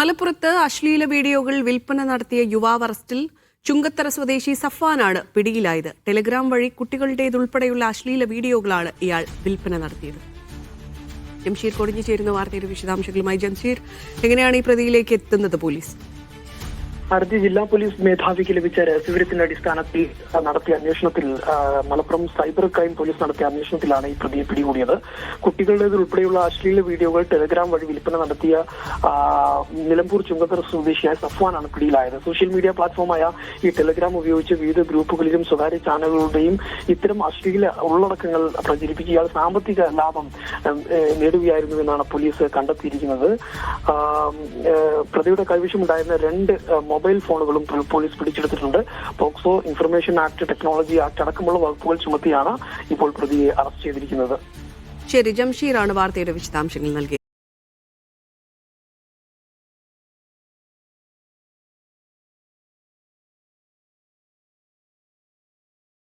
മലപ്പുറത്ത് അശ്ലീല വീഡിയോകൾ വിൽപ്പന നടത്തിയ യുവാവ് അറസ്റ്റിൽ ചുങ്കത്തറ സ്വദേശി സഫാനാണ് പിടിയിലായത്. ടെലിഗ്രാം വഴി കുട്ടികളുടേതുൾപ്പെടെയുള്ള അശ്ലീല വീഡിയോകളാണ് ഇയാൾ വിൽപ്പന നടത്തിയത്. ജംഷീർ കൊടിഞ്ഞു ചേരുന്ന വാർത്തയുടെ വിശദാംശങ്ങളുമായി ജംഷീർ. എങ്ങനെയാണ് ഈ പ്രതിയിലേക്ക് എത്തുന്നത് പോലീസ്? അടുത്ത ജില്ലാ പോലീസ് മേധാവിക്ക് ലഭിച്ച രഹസ്യവിവരത്തിന്റെ അടിസ്ഥാനത്തിൽ നടത്തിയ അന്വേഷണത്തിൽ മലപ്പുറം സൈബർ ക്രൈം പോലീസ് നടത്തിയ അന്വേഷണത്തിലാണ് ഈ പ്രതിയെ പിടികൂടിയത്. കുട്ടികളുടേത് ഉൾപ്പെടെയുള്ള അശ്ലീല വീഡിയോകൾ ടെലിഗ്രാം വഴി വിൽപ്പന നടത്തിയ നിലമ്പൂർ ചുങ്കത്തറ സ്വദേശിയായ സഫ്വാനാണ് പിടിയിലായത്. സോഷ്യൽ മീഡിയ പ്ലാറ്റ്ഫോമായ ഈ ടെലിഗ്രാം ഉപയോഗിച്ച് വിവിധ ഗ്രൂപ്പുകളിലും സ്വകാര്യ ചാനലുകളുടെയും ഇത്തരം അശ്ലീല ഉള്ളടക്കങ്ങൾ പ്രചരിപ്പിക്കുക സാമ്പത്തിക ലാഭം നേടുകയായിരുന്നു എന്നാണ് പോലീസ് കണ്ടെത്തിയിരിക്കുന്നത്. പ്രതിയുടെ കൈവശമുണ്ടായിരുന്ന രണ്ട് ഏഹ്, മൊബൈൽ ഫോണുകളും പോലീസ് പിടിച്ചെടുത്തിട്ടുണ്ട്. POCSO information act technology act അടക്കമുള്ള വകുപ്പുകൾ ചുമത്തിയാണ് ഇപ്പോൾ പ്രതിയെ അറസ്റ്റ് ചെയ്തിരിക്കുന്നത്. ശരി ജംഷീറാണ് വാർത്തയുടെ വിശദാംശങ്ങൾ നൽകിയത്.